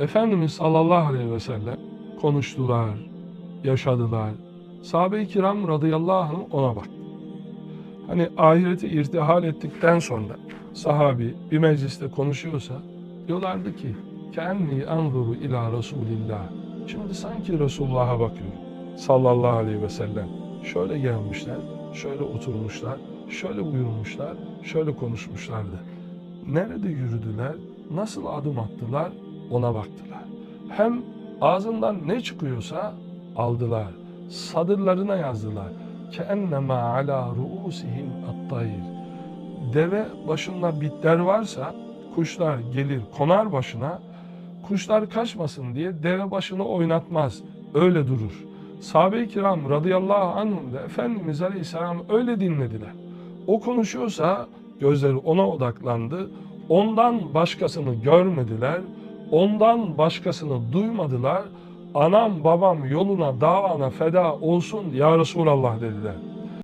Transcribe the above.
Efendimiz sallallahu aleyhi ve sellem konuştular, yaşadılar. Sahabe-i kiram radıyallahu anh ona baktı. Hani ahireti irtihal ettikten sonra sahabi bir mecliste konuşuyorsa diyorlardı ki kenni anzuru ila Resulillah. Şimdi sanki Resulullah'a bakıyorum sallallahu aleyhi ve sellem. Şöyle gelmişler, şöyle oturmuşlar, şöyle buyurmuşlar, şöyle konuşmuşlardı. Nerede yürüdüler, nasıl adım attılar ona baktılar. Hem ağzından ne çıkıyorsa aldılar. Sadırlarına yazdılar. Keennema ala ruusihim at-tayr. Deve başında bitler varsa kuşlar gelir konar başına. Kuşlar kaçmasın diye deve başını oynatmaz. Öyle durur. Sahabe-i kiram radıyallahu anhum da Efendimiz Aleyhisselam öyle dinlediler. O konuşuyorsa gözleri ona odaklandı. Ondan başkasını görmediler. Ondan başkasını duymadılar. Anam babam yoluna davana feda olsun ya Resulallah dediler.